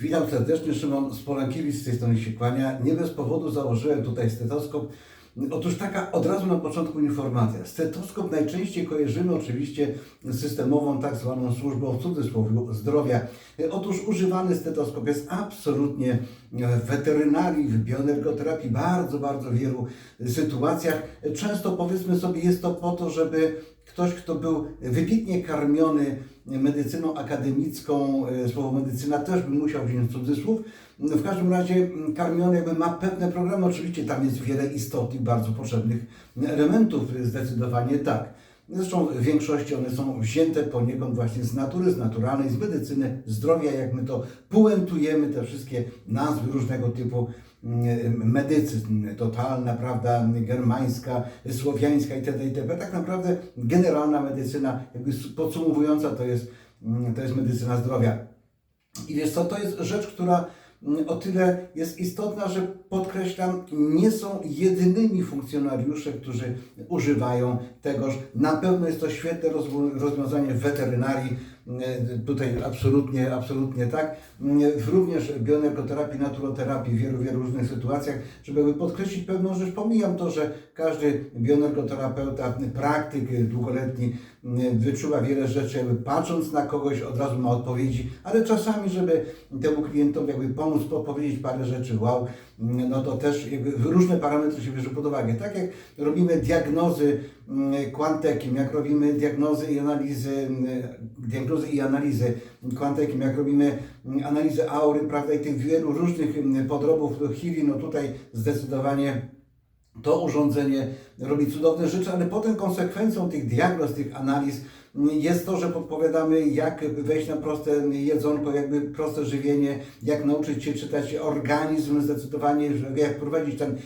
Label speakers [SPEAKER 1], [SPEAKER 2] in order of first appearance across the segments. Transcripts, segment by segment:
[SPEAKER 1] Witam serdecznie, Szymon Spolankiewicz z tej strony się kłania. Nie bez powodu założyłem tutaj stetoskop. Otóż taka od razu na początku informacja. Stetoskop najczęściej kojarzymy oczywiście systemową tak zwaną służbą w cudzysłowie zdrowia. Otóż używany stetoskop jest absolutnie w weterynarii, w bioenergoterapii, bardzo, bardzo wielu sytuacjach. Często powiedzmy sobie jest to po to, żeby ktoś, kto był wybitnie karmiony medycyną akademicką, e, słowo medycyna też bym musiał wziąć cudzysłów, w każdym razie mm, karmiony jakby ma pewne programy, oczywiście tam jest wiele istotnych, bardzo potrzebnych elementów, zdecydowanie tak. Zresztą w większości one są wzięte poniekąd właśnie z natury, z naturalnej, z medycyny zdrowia, jak my to puentujemy, te wszystkie nazwy różnego typu mm, medycyzn, totalna, prawda, germańska, słowiańska itd., itp. Tak naprawdę generalna medycyna, jakby podsumowująca, to jest, mm, to jest medycyna zdrowia. I wiesz co, to jest rzecz, która o tyle jest istotna, że podkreślam, nie są jedynymi funkcjonariusze, którzy używają tegoż. Na pewno jest to świetne rozwiązanie w weterynarii. Mm, Tutaj absolutnie, absolutnie tak. W Również w bioenergoterapii, naturoterapii, w wielu, wielu różnych sytuacjach, żeby podkreślić pewną rzecz, pomijam to, że każdy bioenergoterapeuta, praktyk długoletni mm, wyczuwa wiele rzeczy, jakby patrząc na kogoś od razu ma odpowiedzi, ale czasami, żeby temu klientowi jakby pomóc, podpowiedzieć parę rzeczy, wow, no to też jakby różne parametry się bierze pod uwagę. Tak jak robimy diagnozy quantekiem, jak robimy diagnozy i analizy, mm, i analizy quantekiem, jak robimy mm, analizę aury, prawda, i tych wielu różnych mm, podrobów chwili, no tutaj zdecydowanie to urządzenie robi cudowne rzeczy, ale potem konsekwencją tych diagnoz, tych analiz jest to, że podpowiadamy, jak wejść na proste jedzonko, jakby proste żywienie, jak nauczyć się czytać organizm, zdecydowanie, jak prowadzić ten,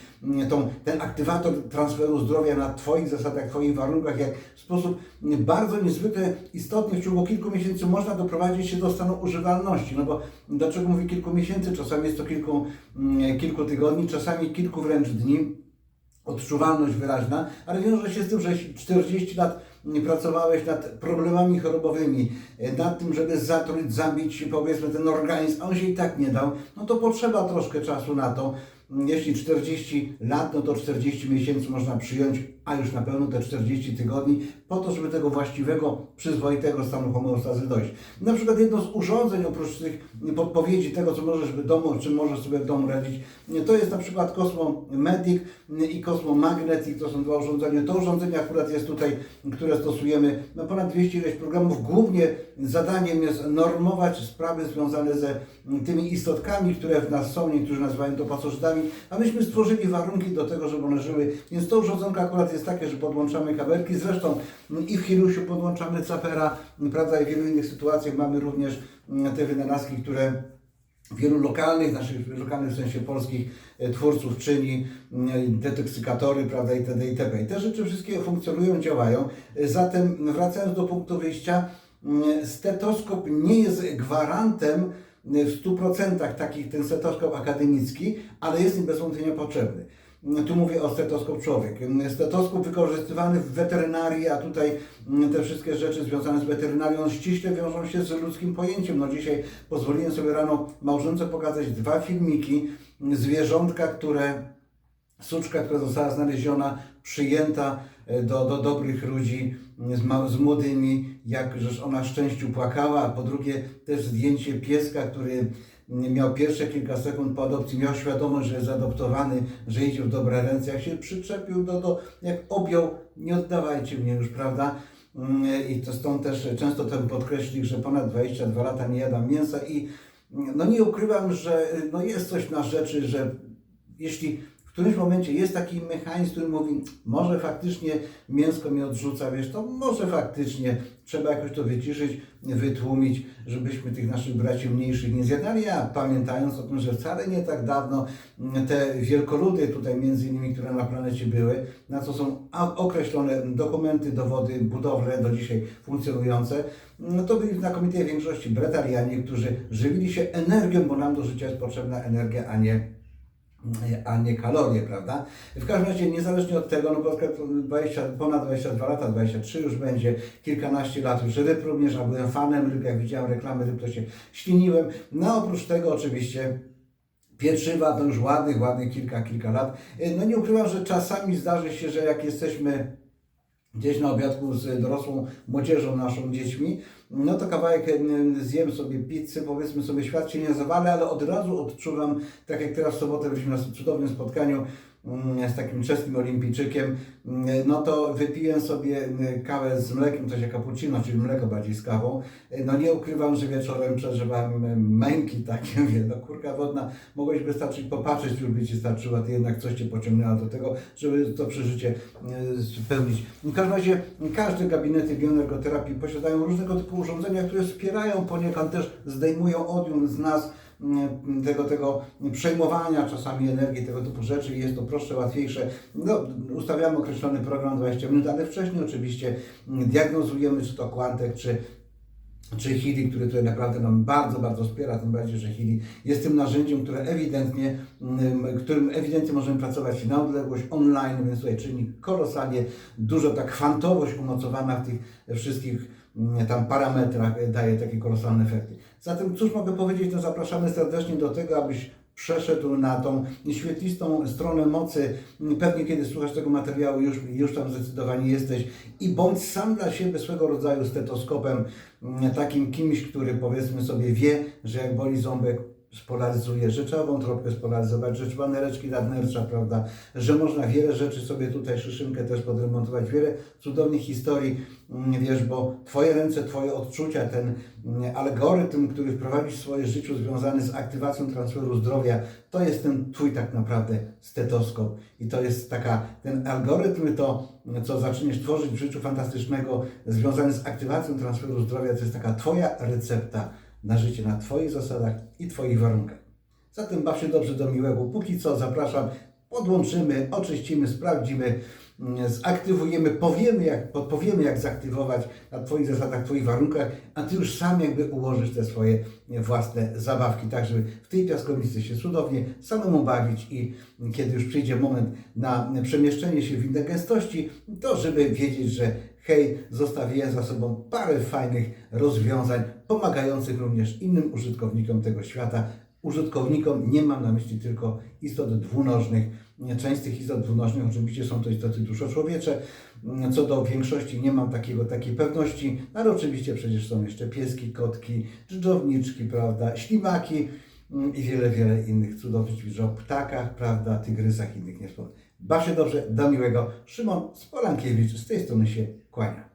[SPEAKER 1] tą, ten aktywator transferu zdrowia na Twoich zasadach, Twoich warunkach, jak w sposób bardzo niezwykle istotny w ciągu kilku miesięcy można doprowadzić się do stanu używalności. No bo dlaczego mówię kilku miesięcy? Czasami jest to kilku, kilku tygodni, czasami kilku wręcz dni odczuwalność wyraźna, ale wiąże się z tym, że jeśli 40 lat pracowałeś nad problemami chorobowymi, e, nad tym, żeby zatruć, zabić powiedzmy ten organizm, a on się i tak nie dał, no to potrzeba troszkę czasu na to. Jeśli 40 lat, no to 40 miesięcy można przyjąć, a już na pewno te 40 tygodni, po to, żeby tego właściwego, przyzwoitego stanu homeostazy dojść. Na przykład jedno z urządzeń, oprócz tych podpowiedzi tego, co możesz w domu, czym możesz sobie w domu radzić, to jest na przykład Cosmo Medic i Cosmo Magnet i to są dwa urządzenia. To urządzenie akurat jest tutaj, które stosujemy na ponad 200 ileś programów. Głównie zadaniem jest normować sprawy związane ze tymi istotkami, które w nas są, niektórzy nazywają to pasożytami, a myśmy stworzyli warunki do tego, żeby one żyły. Więc to urządzonko akurat jest takie, że podłączamy kabelki. Zresztą i w Hirusiu podłączamy Capera, prawda, i w wielu innych sytuacjach mamy również te wynalazki, które wielu lokalnych, naszych lokalnych w sensie polskich e, twórców czyni, mm, deteksykatory, prawda, itd., itp. I te rzeczy wszystkie funkcjonują, działają. E, Zatem wracając do punktu wyjścia, mm, stetoskop nie jest gwarantem e, w 100% takich, ten stetoskop akademicki, ale jest im bez wątpienia potrzebny. Tu mówię o stetoskop człowiek. Stetoskop wykorzystywany w weterynarii, a tutaj te wszystkie rzeczy związane z weterynarią ściśle wiążą się z ludzkim pojęciem. No dzisiaj pozwoliłem sobie rano małżonce pokazać dwa filmiki zwierzątka, które suczka, która została znaleziona, przyjęta e, do, do dobrych ludzi z, ma, z młodymi, jak żeż ona szczęściu płakała, a po drugie też zdjęcie pieska, który miał pierwsze kilka sekund po adopcji, miał świadomość, że jest adoptowany, że idzie w dobre ręce, jak się przyczepił do, do jak objął, nie oddawajcie mnie już, prawda? Mm, I to stąd też często ten podkreślik, że ponad 22 lata nie jadam mięsa i no nie ukrywam, że no jest coś na rzeczy, że jeśli w którymś momencie jest taki mechanizm, który mówi, może faktycznie mięsko mnie odrzuca, wiesz, to może faktycznie trzeba jakoś to wyciszyć, wytłumić, żebyśmy tych naszych braci mniejszych nie zjadali, a pamiętając o tym, że wcale nie tak dawno te wielkoludy tutaj między innymi, które na planecie były, na co są określone dokumenty, dowody, budowle do dzisiaj funkcjonujące, no to byli w znakomitej większości bretarianie, którzy żywili się energią, bo nam do życia jest potrzebna energia, a nie a nie kalorie, prawda? W każdym razie, niezależnie od tego, no akurat 20, ponad 22 lata, 23 już będzie, kilkanaście lat już ryb również, a byłem fanem ryb, jak widziałem reklamy ryb, to się śliniłem. No oprócz tego oczywiście pieczywa to już ładnych, ładnych kilka, kilka lat. No nie ukrywam, że czasami zdarzy się, że jak jesteśmy gdzieś na obiadku z dorosłą młodzieżą, naszą dziećmi, no to kawałek em, zjem sobie pizzy, powiedzmy sobie, świat się nie zawala, ale od razu odczuwam, tak jak teraz w sobotę byliśmy na cudownym spotkaniu z takim czeskim olimpijczykiem, mm, no to wypiłem sobie mm, kawę z mlekiem, to się cappuccino, czyli mleko bardziej z kawą. No nie ukrywam, że wieczorem przeżywam em, męki takie, mówię, no kurka wodna, mogłeś wystarczyć popatrzeć, już by Ci starczyło, a Ty jednak coś Cię pociągnęło do tego, żeby to przeżycie e, spełnić. W każdym razie każde gabinety bioenergoterapii posiadają różnego typu urządzenia, które wspierają poniekąd też, zdejmują odium z nas mm, tego, tego przejmowania czasami energii, tego typu rzeczy. Jest to prostsze, łatwiejsze. No, ustawiamy określony program 20 minut, ale wcześniej oczywiście mm, diagnozujemy, czy to kwantek, czy czy Hili, który tutaj naprawdę nam bardzo, bardzo wspiera, tym bardziej, że Hili jest tym narzędziem, które ewidentnie, mm, którym ewidentnie możemy pracować na odległość online, więc tutaj czyni kolosalnie dużo, ta kwantowość umocowana w tych wszystkich mm, tam parametrach daje takie kolosalne efekty. Zatem cóż mogę powiedzieć, to zapraszamy serdecznie do tego, abyś przeszedł na tą świetlistą stronę mocy. Pewnie kiedy słuchasz tego materiału, już, już tam zdecydowanie jesteś i bądź sam dla siebie swego rodzaju stetoskopem, mm, takim kimś, który powiedzmy sobie wie, że jak boli ząbek, spolaryzuje, że trzeba wątróbkę spolaryzować, że trzeba nereczki nadnercza, prawda, że można wiele rzeczy sobie tutaj, szyszynkę też podremontować, wiele cudownych historii, mm, wiesz, bo Twoje ręce, Twoje odczucia, ten mm, algorytm, który wprowadzisz w swoje życiu związany z aktywacją transferu zdrowia, to jest ten Twój tak naprawdę stetoskop. I to jest taka, ten algorytm, to co zaczniesz tworzyć w życiu fantastycznego związane z aktywacją transferu zdrowia, to jest taka Twoja recepta na życie na Twoich zasadach i Twoich warunkach. Zatem baw się dobrze do miłego. Póki co zapraszam, podłączymy, oczyścimy, sprawdzimy, zaktywujemy, powiemy jak, podpowiemy jak zaktywować na Twoich zasadach, Twoich warunkach, a Ty już sam jakby ułożysz te swoje własne zabawki, tak żeby w tej piaskownicy się cudownie samemu bawić i kiedy już przyjdzie moment na przemieszczenie się w inne gęstości, to żeby wiedzieć, że hej, zostawiłem za sobą parę fajnych rozwiązań, pomagających również innym użytkownikom tego świata. Użytkownikom nie mam na myśli tylko istot dwunożnych. Część z tych istot dwunożnych oczywiście są to istoty duszoczłowiecze. Co do większości nie mam takiego, takiej pewności, ale oczywiście przecież są jeszcze pieski, kotki, dżdżowniczki, prawda, ślimaki mm, i wiele, wiele innych cudownych o ptakach, prawda, tygrysach innych niespod. Baw się dobrze, do miłego. Szymon Spolankiewicz z tej strony się kłania.